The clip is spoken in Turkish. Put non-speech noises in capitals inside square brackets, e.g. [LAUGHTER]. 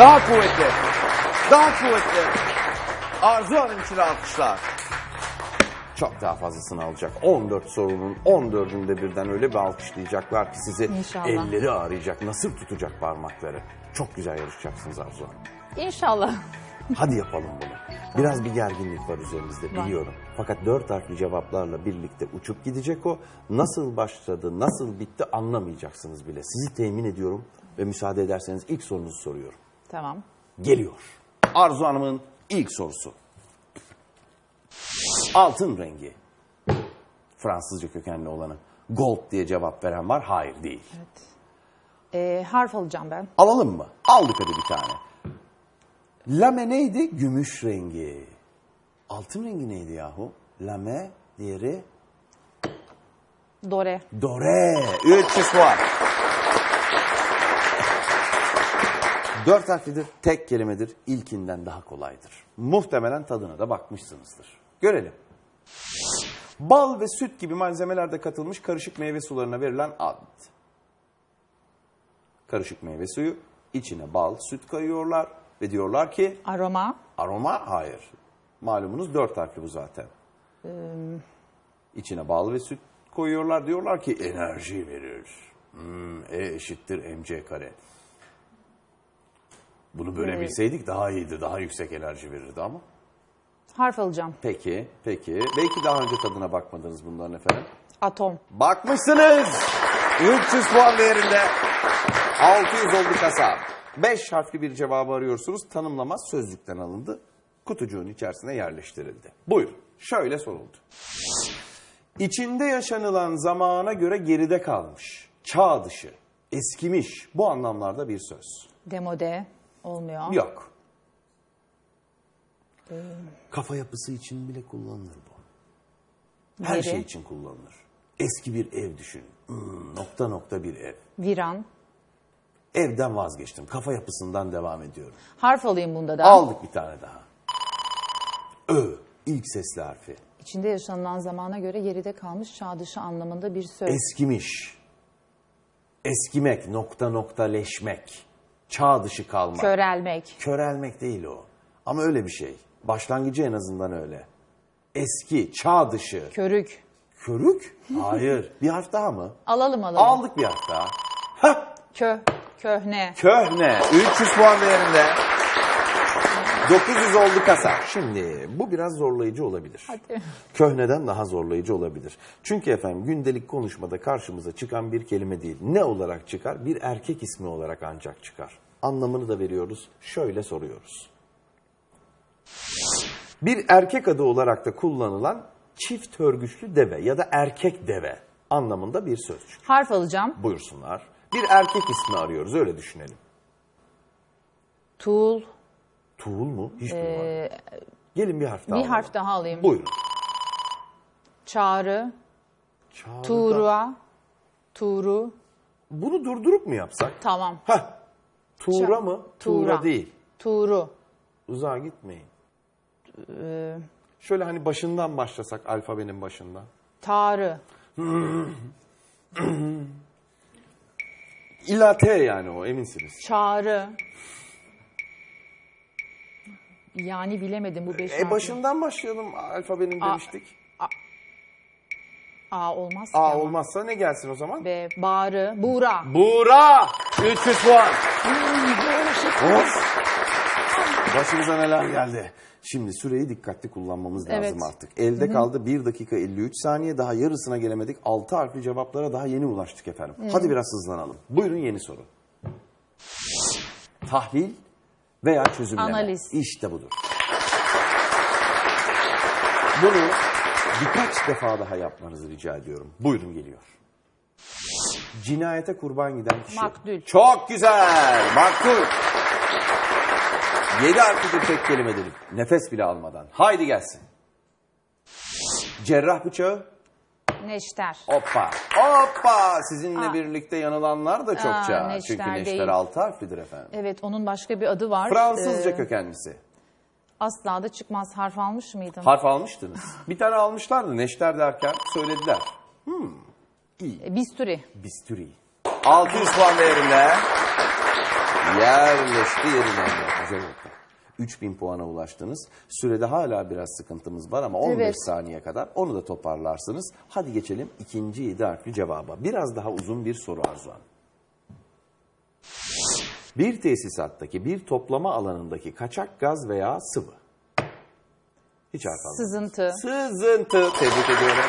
Daha kuvvetli. Daha kuvvetli. Arzu Hanım için alkışlar. Çok daha fazlasını alacak. 14 sorunun 14'ünde birden öyle bir alkışlayacaklar ki sizi İnşallah. elleri ağrıyacak. Nasıl tutacak parmakları. Çok güzel yarışacaksınız Arzu Hanım. İnşallah. Hadi yapalım bunu. Biraz bir gerginlik var üzerimizde biliyorum. Fakat dört harfli cevaplarla birlikte uçup gidecek o. Nasıl başladı, nasıl bitti anlamayacaksınız bile. Sizi temin ediyorum ve müsaade ederseniz ilk sorunuzu soruyorum. Tamam. Geliyor. Arzu Hanım'ın ilk sorusu. Altın rengi. Fransızca kökenli olanı. Gold diye cevap veren var. Hayır değil. Ee, harf alacağım ben. Alalım mı? Aldık hadi bir tane. Lame neydi? Gümüş rengi. Altın rengi neydi yahu? Lame, diğeri Dore. Dore. 300 puan. Dört harflidir, tek kelimedir, ilkinden daha kolaydır. Muhtemelen tadına da bakmışsınızdır. Görelim. Bal ve süt gibi malzemelerde katılmış karışık meyve sularına verilen ad. Karışık meyve suyu, içine bal, süt koyuyorlar ve diyorlar ki Aroma. aroma hayır. Malumunuz dört harfli bu zaten. İçine bal ve süt koyuyorlar. Diyorlar ki enerji verir. Hmm, e eşittir mc kare. Bunu böyle Evet. bilseydik daha iyiydi. Daha yüksek enerji verirdi ama. Harf alacağım. Peki, peki. Belki daha önce tadına bakmadınız bunların efendim. Atom. Bakmışsınız. 300 puan değerinde. 600 oldu kasa. 5 harfli bir cevabı arıyorsunuz. Tanımlamaz sözlükten alındı. Kutucuğun içerisine yerleştirildi. Buyurun. Şöyle soruldu. İçinde yaşanılan zamana göre geride kalmış, çağ dışı, eskimiş bu anlamlarda bir söz. Demode. Olmuyor. Yok. Kafa yapısı için bile kullanılır bu. Her Deri. şey için kullanılır. Eski bir ev düşünün. Hmm, nokta nokta bir ev. Viran. Evden vazgeçtim. Kafa yapısından devam ediyorum. Harf alayım bunda da. Aldık bir tane daha. Ö. ilk sesli harfi. İçinde yaşanılan zamana göre geride kalmış çağ dışı anlamında bir söz. Eskimiş. Eskimek, nokta nokta leşmek. Çağ dışı kalmak. Körelmek. Körelmek değil o. Ama öyle bir şey. Başlangıcı en azından öyle. Eski, çağ dışı. Körük. Körük? Hayır. [LAUGHS] bir harf daha mı? Alalım alalım. Aldık bir harf daha. Hah! Kö. Köhne. Köhne. 300 puan değerinde. 900 oldu kasa. Şimdi bu biraz zorlayıcı olabilir. Hadi. Köhneden daha zorlayıcı olabilir. Çünkü efendim gündelik konuşmada karşımıza çıkan bir kelime değil. Ne olarak çıkar? Bir erkek ismi olarak ancak çıkar. Anlamını da veriyoruz. Şöyle soruyoruz. Bir erkek adı olarak da kullanılan çift hörgüçlü deve ya da erkek deve anlamında bir sözcük. Harf alacağım. Buyursunlar. Bir erkek ismi arıyoruz öyle düşünelim. Tuğul. Tuğul mu? Hiç duymadım. Gelin bir harf daha Bir alalım. harf daha alayım. Buyurun. Çağrı. Çağrı'da- Tuğra. Tuğru. Bunu durdurup mu yapsak? Tamam. Heh. Tuğra Ça- mı? Tuğra, Tuğra. değil. Tuğru. Uzağa gitmeyin. Ee, Şöyle hani başından başlasak alfabenin başından. Tarı. İlla T yani o eminsiniz. Çağrı. Yani bilemedim bu beş E harfli. başından başlayalım alfabenin A- demiştik. A olmaz ki A ama. olmazsa ne gelsin o zaman? B. Bağrı. Buğra. Buğra! 300 puan. Of! Başımıza neler geldi. Şimdi süreyi dikkatli kullanmamız lazım Evet. artık. Elde kaldı 1 dakika 53 saniye. Daha yarısına gelemedik. 6 harfli cevaplara daha yeni ulaştık efendim. Hadi biraz hızlanalım. Buyurun yeni soru. Tahlil veya çözümleme. Analiz. İşte budur. Bunu birkaç defa daha yapmanızı rica ediyorum. Buyurun geliyor. Cinayete kurban giden kişi. Maktul. Çok güzel. Maktul. Yedi harflidir tek kelimedir. Nefes bile almadan. Haydi gelsin. Cerrah bıçağı. Neşter. Hoppa. Hoppa. Sizinle Aa. birlikte yanılanlar da çokça. Aa, neşter Çünkü neşter değil. altı harflidir efendim. Evet onun başka bir adı var. Fransızca Ee, kökenlisi. Asla da çıkmaz. Harf almış mıydın? Harf almıştınız. Bir tane almışlardı neşter derken söylediler. Hmm. İyi. E, Bisturi. Bisturi. 600 puan değerinde. Yerleşti yerine. Güzel oldu. 3000 puana ulaştınız. Sürede hala biraz sıkıntımız var ama 15 Evet. saniye kadar onu da toparlarsınız. Hadi geçelim ikinci 7 harfli cevaba. Biraz daha uzun bir soru Arzu Hanım. Bir tesisattaki bir toplama alanındaki kaçak gaz veya sıvı. Hiç harf almadım. Sızıntı. Sızıntı. Tebrik ediyorum.